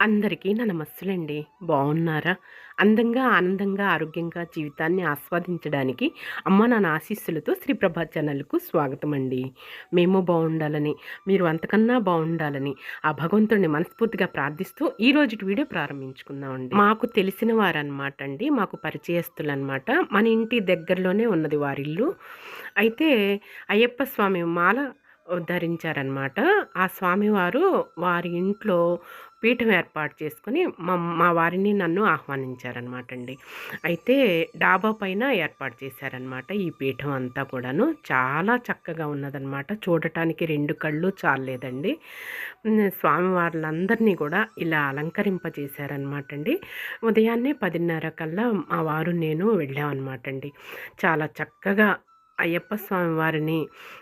అందరికీ నా నమస్సులండి. బాగున్నారా అందంగా ఆనందంగా ఆరోగ్యంగా జీవితాన్ని ఆస్వాదించడానికి అమ్మ నాన్న ఆశీస్సులతో శ్రీప్రభా ఛానల్కు స్వాగతం అండి మేము బాగుండాలని మీరు అంతకన్నా బాగుండాలని ఆ భగవంతుడిని మనస్ఫూర్తిగా ప్రార్థిస్తూ ఈ రోజు వీడియో ప్రారంభించుకుందామండి. మాకు తెలిసిన వారనమాట అండి మాకు పరిచయస్తులు అనమాట మన ఇంటి దగ్గరలోనే ఉన్నది వారిల్లు. అయితే అయ్యప్ప స్వామి మాల ధరించారనమాట ఆ స్వామివారు వారి ఇంట్లో పీఠం ఏర్పాటు చేసుకుని మా మా వారిని నన్ను ఆహ్వానించారనమాట అండి అయితే డాబా పైన ఏర్పాటు చేశారనమాట ఈ పీఠం అంతా కూడాను. చాలా చక్కగా ఉన్నదనమాట. చూడటానికి రెండు కళ్ళు చాలేదండి స్వామివార్లందరినీ కూడా ఇలా అలంకరింపజేశారనమాట అండి ఉదయాన్నే పదిన్నర కల్లా మా వారు నేను వెళ్ళామన్నమాట అండి చాలా చక్కగా అయ్యప్ప స్వామి వారిని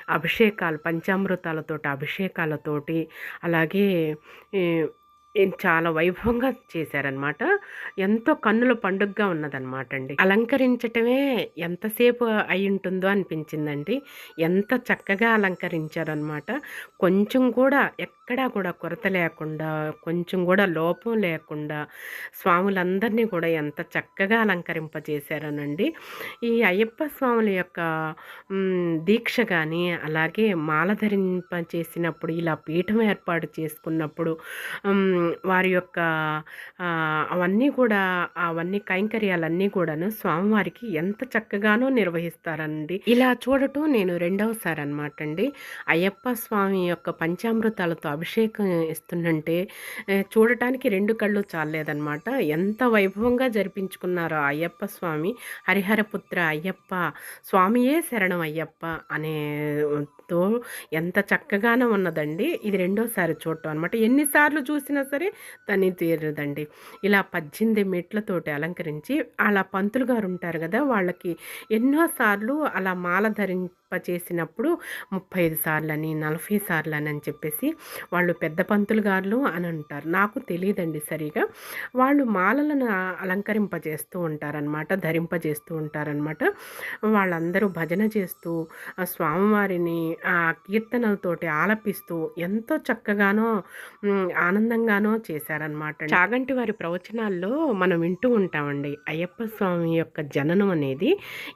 అభిషేకాలు పంచామృతాలతోటి అభిషేకాలతోటి అలాగే చాలా వైభవంగా చేశారనమాట ఎంతో కన్నుల పండుగగా ఉన్నదనమాట అండి. అలంకరించటమే ఎంతసేపు అయి ఉంటుందో అనిపించిందండి. ఎంత చక్కగా అలంకరించారనమాట కొంచెం కూడా ఎక్కడా కూడా కొరత లేకుండా కొంచెం కూడా లోపం లేకుండా స్వాములందరినీ కూడా ఎంత చక్కగా అలంకరింపజేశారనండి. ఈ అయ్యప్ప స్వాముల యొక్క దీక్ష కానీ అలాగే మాల ధరింప చేసినప్పుడు ఇలా పీఠం ఏర్పాటు చేసుకున్నప్పుడు వారి యొక్క అవన్నీ కూడా అవన్నీ కైంకర్యాలన్నీ కూడాను స్వామివారికి ఎంత చక్కగానో నిర్వహిస్తారండి. ఇలా చూడటం నేను రెండవసారి అనమాట అండి అయ్యప్ప స్వామి యొక్క పంచామృతాలతో అభిషేకం ఇస్తుందంటే చూడటానికి రెండు కళ్ళు చాలేదనమాట. ఎంత వైభవంగా జరిపించుకున్నారో అయ్యప్ప స్వామి. హరిహరపుత్ర అయ్యప్ప స్వామియే శరణం అయ్యప్ప అనే తో ఎంత చక్కగానో ఉన్నదండి. ఇది రెండోసారి చూడటం అనమాట. ఎన్నిసార్లు చూసినా సరే తని తీరదండి. ఇలా పద్దెనిమిది మెట్లతోటి అలంకరించి అలా పంతులు గారు ఉంటారు కదా వాళ్ళకి ఎన్నోసార్లు అలా మాల ధరించి చేసినప్పుడు ముప్పై ఐదు సార్లని నలభై సార్లని అని చెప్పేసి వాళ్ళు పెద్ద పంతులు గారులు అని అంటారు. నాకు తెలియదండి సరిగా. వాళ్ళు మాలలను అలంకరింపజేస్తూ ఉంటారనమాట ధరింపజేస్తూ ఉంటారనమాట వాళ్ళందరూ భజన చేస్తూ స్వామివారిని ఆ కీర్తనలతోటి ఆలపిస్తూ ఎంతో చక్కగానో ఆనందంగానో చేశారనమాట చాగంటి వారి ప్రవచనాల్లో మనం వింటూ ఉంటామండి అయ్యప్ప స్వామి యొక్క జననం అనేది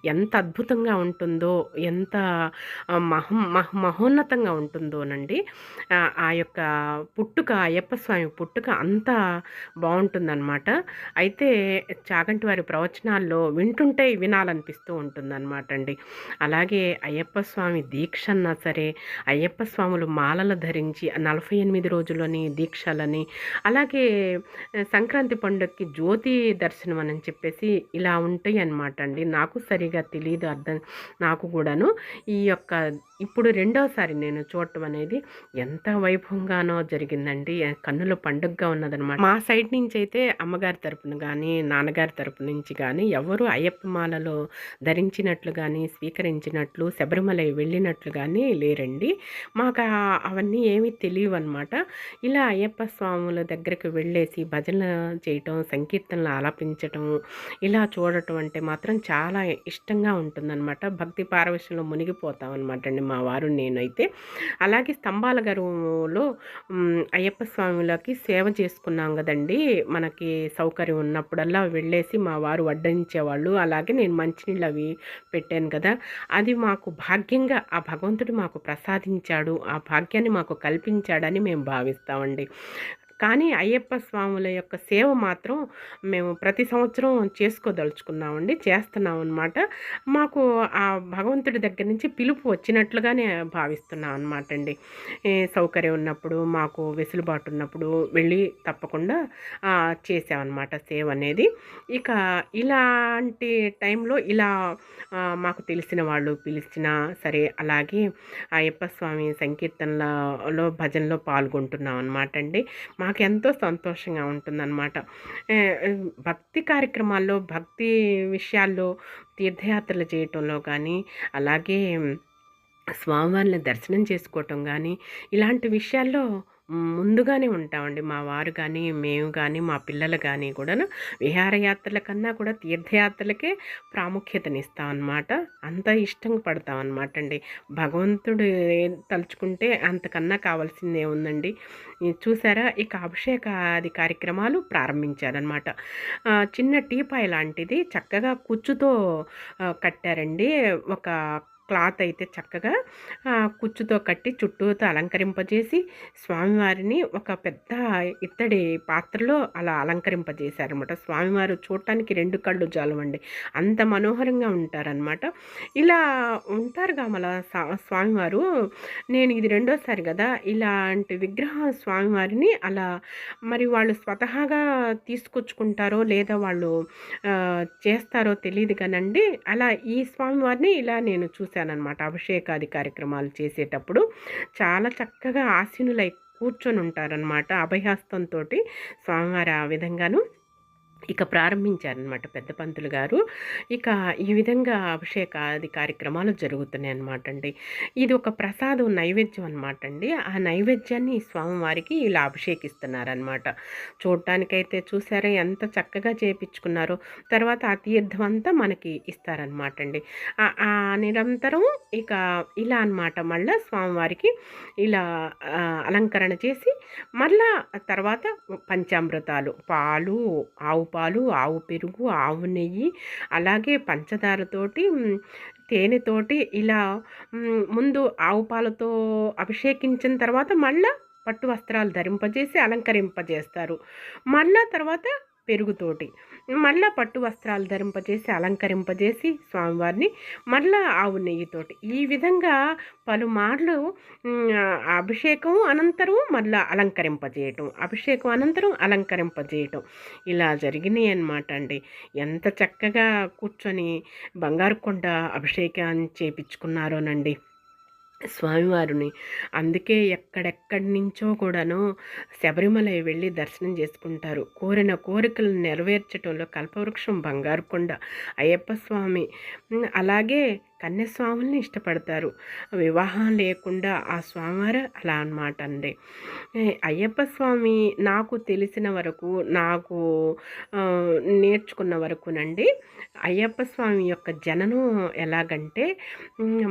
ఎంత అద్భుతంగా ఉంటుందో ఎంత మహం మహ మహోన్నతంగా ఉంటుందోనండి. ఆ యొక్క పుట్టుక అయ్యప్ప స్వామి పుట్టుక అంత బాగుంటుందన్నమాట. అయితే చాగంటి వారి ప్రవచనాల్లో వింటుంటే వినాలనిపిస్తూ ఉంటుందన్నమాట అండి అలాగే అయ్యప్ప స్వామి దీక్ష అన్నా సరే అయ్యప్ప స్వాములు మాలలు ధరించి నలభై ఎనిమిది రోజులని దీక్షలని అలాగే సంక్రాంతి పండుగకి జ్యోతి దర్శనం అని చెప్పేసి ఇలా ఉంటాయి అనమాట అండి నాకు సరిగా తెలియదు అర్థం నాకు కూడాను. ఈ యొక్క ఇప్పుడు రెండోసారి నేను చూడటం అనేది ఎంత వైభవంగానో జరిగిందండి. కన్నుల పండుగగా ఉన్నదనమాట మా సైడ్ నుంచి అయితే అమ్మగారి తరపున కానీ నాన్నగారి తరపు నుంచి కానీ ఎవరు అయ్యప్ప మాలలో ధరించినట్లు కానీ స్వీకరించినట్లు శబరిమల వెళ్ళినట్లు కానీ లేరండి. మాకు అవన్నీ ఏమీ తెలియవు అనమాట ఇలా అయ్యప్ప స్వాముల దగ్గరికి వెళ్ళేసి భజనలు చేయటం సంకీర్తనలు ఆలపించటం ఇలా చూడటం అంటే మాత్రం చాలా ఇష్టంగా ఉంటుందన్నమాట. భక్తి పారవశ్యంలో మునిగిపోతాం అనమాట అండి మా వారు నేనైతే. అలాగే స్తంభాల గరువులో అయ్యప్ప స్వామిలోకి సేవ చేసుకున్నాం కదండి. మనకి సౌకర్యం ఉన్నప్పుడల్లా వెళ్ళేసి మా వారు వడ్డించేవాళ్ళు. అలాగే నేను మంచినీళ్ళు అవి పెట్టాను కదా. అది మాకు భాగ్యంగా ఆ భగవంతుడు మాకు ప్రసాదించాడు. ఆ భాగ్యాన్ని మాకు కల్పించాడని మేము భావిస్తామండి. కానీ అయ్యప్ప స్వాముల యొక్క సేవ మాత్రం మేము ప్రతి సంవత్సరం చేసుకోదలుచుకున్నామండి చేస్తున్నాం అనమాట మాకు ఆ భగవంతుడి దగ్గర నుంచి పిలుపు వచ్చినట్లుగానే భావిస్తున్నాం అనమాట అండి సౌకర్యం ఉన్నప్పుడు మాకు వెసులుబాటు ఉన్నప్పుడు వెళ్ళి తప్పకుండా చేసామన్నమాట సేవ అనేది. ఇక ఇలాంటి టైంలో ఇలా మాకు తెలిసిన వాళ్ళు పిలిచినా సరే అలాగే అయ్యప్ప స్వామి సంకీర్తనలలో భజనలో పాల్గొంటున్నాం అనమాట అండి మా నాకు ఎంతో సంతోషంగా ఉంటుందన్నమాట. భక్తి కార్యక్రమాల్లో భక్తి విషయాల్లో తీర్థయాత్రలు చేయటంలో కానీ అలాగే స్వామివారిని దర్శనం చేసుకోవటం కానీ ఇలాంటి విషయాల్లో ముందుగానే ఉంటామండి. మా వారు కానీ మేము కానీ మా పిల్లలు కానీ కూడాను విహారయాత్రల కన్నా కూడా తీర్థయాత్రలకే ప్రాముఖ్యతనిస్తాం అన్నమాట అంత ఇష్టం పడతాం అనమాట అండి భగవంతుడు తలుచుకుంటే అంతకన్నా కావాల్సిందే ఉందండి చూసారా? ఇక అభిషేకాది కార్యక్రమాలు ప్రారంభించారనమాట చిన్న టీపాయ్ లాంటిది చక్కగా కుచ్చుతో కట్టారండి. ఒక క్లాత్ అయితే చక్కగా కుచ్చుతో కట్టి చుట్టూతో అలంకరింపజేసి స్వామివారిని ఒక పెద్ద ఇత్తడి పాత్రలో అలా అలంకరింపజేశారనమాట. స్వామివారు చూడటానికి రెండు కళ్ళు జాలవండి. అంత మనోహరంగా ఉంటారనమాట. ఇలా ఉంటారు మళ్ళా స్వామివారు. నేను ఇది రెండోసారి కదా ఇలాంటి విగ్రహం స్వామివారిని అలా మరి వాళ్ళు స్వతహాగా తీసుకొచ్చుకుంటారో లేదా వాళ్ళు చేస్తారో తెలియదు కానండి. అలా ఈ స్వామివారిని ఇలా నేను చూశాను. చేశానన్నమాట. అభిషేకాది కార్యక్రమాలు చేసేటప్పుడు చాలా చక్కగా ఆసీనులై కూర్చొని ఉంటారనమాట అభయహస్తంతో స్వామివారి ఆ విధంగాను. ఇక ప్రారంభించారనమాట పెద్ద పంతులు గారు. ఇక ఈ విధంగా అభిషేకాది కార్యక్రమాలు జరుగుతున్నాయి అనమాట అండి ఇది ఒక ప్రసాదం నైవేద్యం అనమాట అండి ఆ నైవేద్యాన్ని స్వామివారికి ఇలా అభిషేకిస్తున్నారనమాట చూడటానికైతే చూసారా ఎంత చక్కగా చేపించుకున్నారో. తర్వాత ఆ తీర్థం అంతా మనకి ఇస్తారనమాట అండి నిరంతరం ఇక ఇలా అనమాట మళ్ళీ స్వామివారికి ఇలా అలంకరణ చేసి మళ్ళా తర్వాత పంచామృతాలు పాలు ఆవు పాలు ఆవు పెరుగు ఆవు నెయ్యి అలాగే పంచదారతోటి తేనెతోటి ఇలా ముందు ఆవు పాలతో అభిషేకించిన తర్వాత మళ్ళా పట్టు వస్త్రాలు ధరింపజేసి అలంకరింపజేస్తారు. మళ్ళా తర్వాత పెరుగుతోటి. మళ్ళా పట్టు వస్త్రాలు ధరింపజేసి అలంకరింపజేసి స్వామివారిని మళ్ళా ఆవు నెయ్యితోటి. ఈ విధంగా పలుమార్లు అభిషేకం అనంతరం మళ్ళా అలంకరింపజేయటం. అభిషేకం అనంతరం అలంకరింపజేయటం. ఇలా జరిగినాయి అనమాట అండి. ఎంత చక్కగా కూర్చొని బంగారు కొండ అభిషేకాన్ని చేపించుకున్నారోనండి. స్వామివారిని. అందుకే ఎక్కడెక్కడి నుంచో కూడాను శబరిమల వెళ్ళి దర్శనం చేసుకుంటారు. కోరిన కోరికలను నెరవేర్చడంలో కల్పవృక్షం బంగారు కొండ. అయ్యప్ప స్వామి. అలాగే కన్యస్వాముల్ని ఇష్టపడతారు. వివాహం లేకుండా ఆ స్వామివారు అలా అనమాట అండి. అయ్యప్ప స్వామి నాకు తెలిసిన వరకు నాకు నేర్చుకున్న వరకునండి అయ్యప్ప స్వామి యొక్క జననం ఎలాగంటే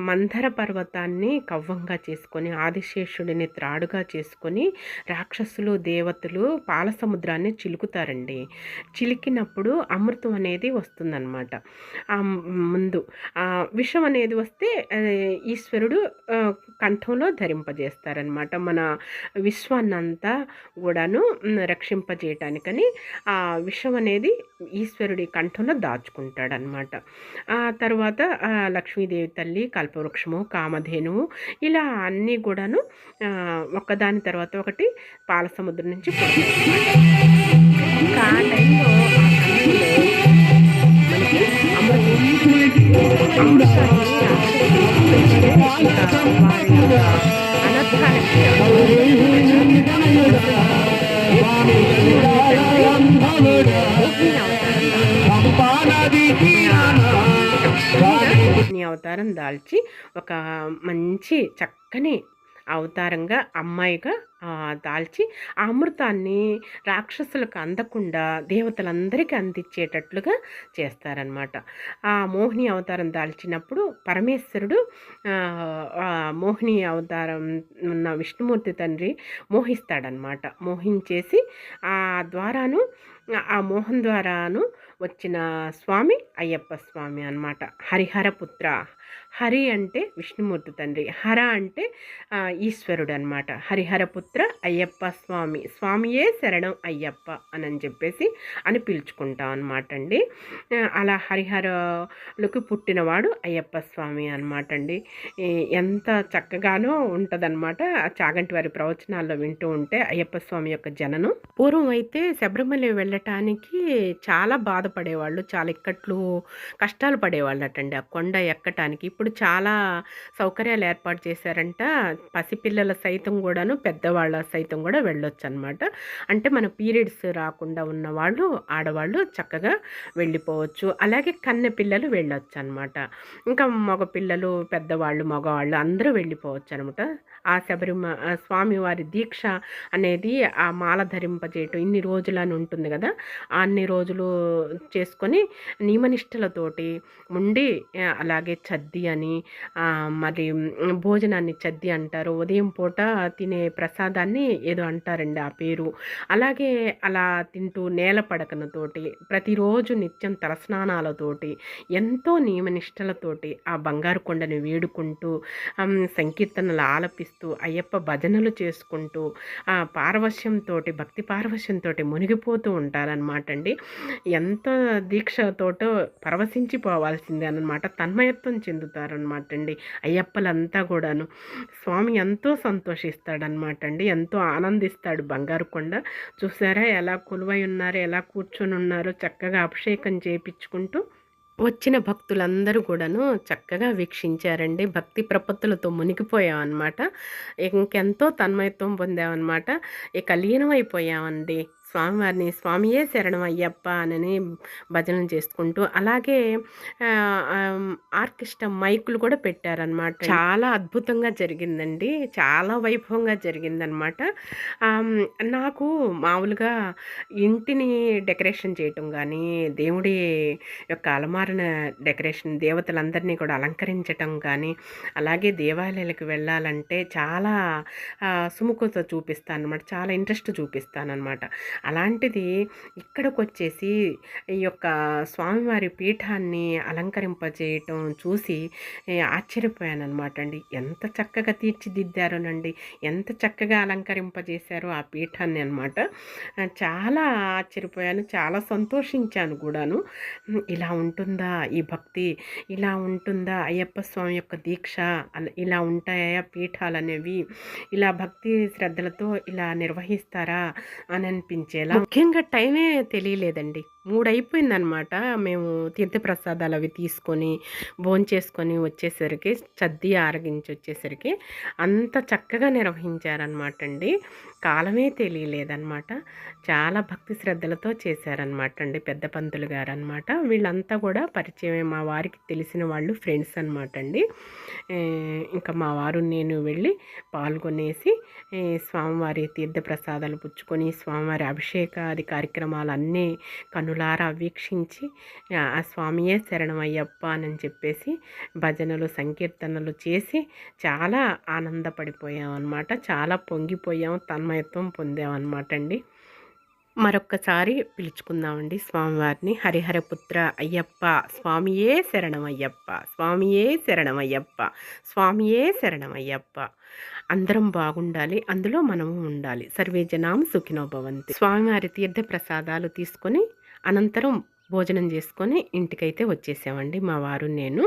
మందర పర్వతాన్ని కవ్వంగా చేసుకొని ఆదిశేషుడిని త్రాడుగా చేసుకొని రాక్షసులు దేవతలు పాల సముద్రాన్ని చిలుకుతారండి. చిలికినప్పుడు అమృతం అనేది వస్తుందన్నమాట. ముందు విషం విషం అనేది వస్తే ఈశ్వరుడు కంఠంలో ధరింపజేస్తారనమాట మన విశ్వాన్నంతా కూడాను రక్షింపజేయటానికని ఆ విషం అనేది ఈశ్వరుడి కంఠంలో దాచుకుంటాడనమాట ఆ తర్వాత లక్ష్మీదేవి తల్లి కల్పవృక్షము కామధేనువు ఇలా అన్నీ కూడాను ఒకదాని తర్వాత ఒకటి పాల సముద్రం నుంచి ఇంకా ఆ అవతారం దాల్చి ఒక మంచి చక్కని అవతారంగా అమ్మాయిగా దాల్చి ఆ అమృతాన్ని రాక్షసులకు అందకుండా దేవతలందరికీ అందించేటట్లుగా చేస్తారనమాట ఆ మోహిని అవతారం దాల్చినప్పుడు పరమేశ్వరుడు మోహిని అవతారం ఉన్న విష్ణుమూర్తి తండ్రి మోహిస్తాడనమాట మోహించేసి ఆ ద్వారాను ఆ మోహన్ ద్వారాను వచ్చిన స్వామి అయ్యప్ప స్వామి అనమాట హరిహరపుత్ర హరి అంటే విష్ణుమూర్తి తండ్రి. హర అంటే ఈశ్వరుడు అనమాట హరిహరపుత్ర అయ్యప్ప స్వామి. స్వామియే శరణం అయ్యప్ప అని చెప్పేసి అని పిలుచుకుంటాం అనమాట అండి అలా హరిహరలకు పుట్టినవాడు అయ్యప్ప స్వామి అనమాట అండి ఎంత చక్కగానో ఉంటుందన్నమాట. చాగంటి వారి ప్రవచనాల్లో వింటూ ఉంటే అయ్యప్ప స్వామి యొక్క జననం. పూర్వం అయితే శబరిమల వెళ్ళటానికి చాలా బాధపడేవాళ్ళు చాలా ఇక్కట్లు కష్టాలు పడేవాళ్ళు అటండి ఆ కొండ ఎక్కటానికి ఇప్పుడు చాలా సౌకర్యాలు ఏర్పాటు చేశారంట. పసిపిల్లల సైతం కూడాను పెద్దవాళ్ళ సైతం కూడా వెళ్ళొచ్చు అనమాట అంటే మన పీరియడ్స్ రాకుండా ఉన్న వాళ్ళు ఆడవాళ్ళు చక్కగా వెళ్ళిపోవచ్చు. అలాగే కన్నె పిల్లలు వెళ్ళొచ్చు అనమాట ఇంకా మగ పిల్లలు పెద్దవాళ్ళు మగవాళ్ళు అందరూ వెళ్ళిపోవచ్చు అనమాట ఆ శబరిమ స్వామివారి దీక్ష అనేది ఆ మాల ధరింపజేయటం ఇన్ని రోజులని ఉంటుంది కదా. అన్ని రోజులు చేసుకొని నియమనిష్టలతోటి ఉండి అలాగే చద్ది అని మరి భోజనాన్ని చద్ది అంటారు. ఉదయం పూట తినే ప్రసాదాన్ని ఏదో అంటారండి ఆ పేరు. అలాగే అలా తింటూ నేల పడకనతోటి ప్రతిరోజు నిత్యం తలస్నానాలతోటి ఎంతో నియమనిష్టలతోటి ఆ బంగారు కొండని వేడుకుంటూ సంకీర్తనలు ఆలపిస్తూ అయ్యప్ప భజనలు చేసుకుంటూ ఆ పారవశ్యంతో భక్తి పారవశ్యంతో మునిగిపోతూ ఉంటారనమాట అండి ఎంత దీక్షతోటో పరవశించిపోవాల్సిందే అనమాట తన్మయత్వం చెందుతారనమాట అండి అయ్యప్పలంతా కూడాను. స్వామి ఎంతో సంతోషిస్తాడనమాట అండి ఎంతో ఆనందిస్తాడు బంగారు కొండ. చూసారా ఎలా కొలువై ఉన్నారో ఎలా కూర్చొని ఉన్నారో చక్కగా అభిషేకం చేయించుకుంటూ వచ్చిన భక్తులందరూ కూడాను చక్కగా వీక్షించారండి. భక్తి ప్రపత్తులతో మునిగిపోయామన్నమాట. ఇంకెంతో తన్మయత్వం పొందామన్నమాట. ఇక లీనమైపోయామండి. స్వామివారిని స్వామియే శరణం అయ్యప్ప అని భజనలు చేసుకుంటూ అలాగే ఆర్కెస్ట్రా మైకులు కూడా పెట్టారనమాట చాలా అద్భుతంగా జరిగిందండి. చాలా వైభవంగా జరిగిందనమాట నాకు మామూలుగా ఇంటిని డెకరేషన్ చేయటం కానీ దేవుడి యొక్క అలమారిన డెకరేషన్ దేవతలందరినీ కూడా అలంకరించటం కానీ అలాగే దేవాలయాలకు వెళ్ళాలంటే చాలా సుముఖత చూపిస్తాను అనమాట చాలా ఇంట్రెస్ట్ చూపిస్తాను అనమాట అలాంటిది ఇక్కడికి వచ్చేసి ఈ యొక్క స్వామివారి పీఠాన్ని అలంకరింపజేయటం చూసి ఆశ్చర్యపోయాను అనమాట అండి ఎంత చక్కగా తీర్చిదిద్దారోనండి. ఎంత చక్కగా అలంకరింపజేశారో ఆ పీఠాన్ని అనమాట చాలా ఆశ్చర్యపోయాను చాలా సంతోషించాను కూడాను. ఇలా ఉంటుందా ఈ భక్తి? ఇలా ఉంటుందా అయ్యప్ప స్వామి యొక్క దీక్ష? ఇలా ఉంటాయా పీఠాలు అనేవి ఇలా భక్తి శ్రద్ధలతో ఇలా నిర్వహిస్తారా? అని అనిపించింది అనిపించేలా ముఖ్యంగా టైమే తెలియలేదండి. మూడు అయిపోయిందనమాట మేము తీర్థప్రసాదాలు అవి తీసుకొని భోంచేసుకొని వచ్చేసరికి చద్ది ఆరగించి వచ్చేసరికి అంత చక్కగా నిర్వహించారనమాట అండి కాలమే తెలియలేదనమాట. చాలా భక్తి శ్రద్ధలతో చేశారనమాట అండి పెద్ద పంతులు గారు అనమాట వీళ్ళంతా కూడా పరిచయమే మా వారికి తెలిసిన వాళ్ళు ఫ్రెండ్స్ అనమాట అండి ఇంకా మా వారు నేను వెళ్ళి పాల్గొనేసి స్వామివారి తీర్థ ప్రసాదాలు పుచ్చుకొని స్వామివారి అభిషేకాది కార్యక్రమాలు అన్నీ కనులారా వీక్షించి ఆ స్వామియే శరణమయ్యప్ప అని చెప్పేసి భజనలు సంకీర్తనలు చేసి చాలా ఆనందపడిపోయాం అనమాట చాలా పొంగిపోయాం తన్మయత్వం పొందామన్నమాట అండి మరొక్కసారి పిలుచుకుందామండి స్వామివారిని. హరిహరపుత్ర అయ్యప్ప స్వామియే శరణమయ్యప్ప స్వామియే శరణమయ్యప్ప స్వామియే శరణమయ్యప్ప. అందరం బాగుండాలి అందులో మనము ఉండాలి. సర్వే జనాం సుఖినోభవంతి స్వామివారి తీర్థ ప్రసాదాలు తీసుకొని అనంతరం భోజనం చేసుకొని ఇంటికైతే వచ్చేసామండి. మా వారు నేను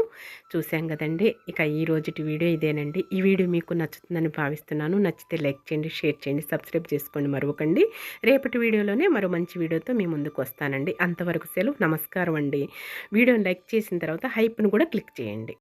చూసాం కదండి. ఇక ఈ రోజుటి వీడియో ఇదేనండి. ఈ వీడియో మీకు నచ్చుతుందని భావిస్తున్నాను. నచ్చితే లైక్ చేయండి షేర్ చేయండి సబ్స్క్రైబ్ చేసుకోండి మరొకండి రేపటి వీడియోలోనే మరో మంచి వీడియోతో మీ ముందుకు వస్తానండి. అంతవరకు సెలవు. నమస్కారం అండి. వీడియోని లైక్ చేసిన తర్వాత హైప్ను కూడా క్లిక్ చేయండి.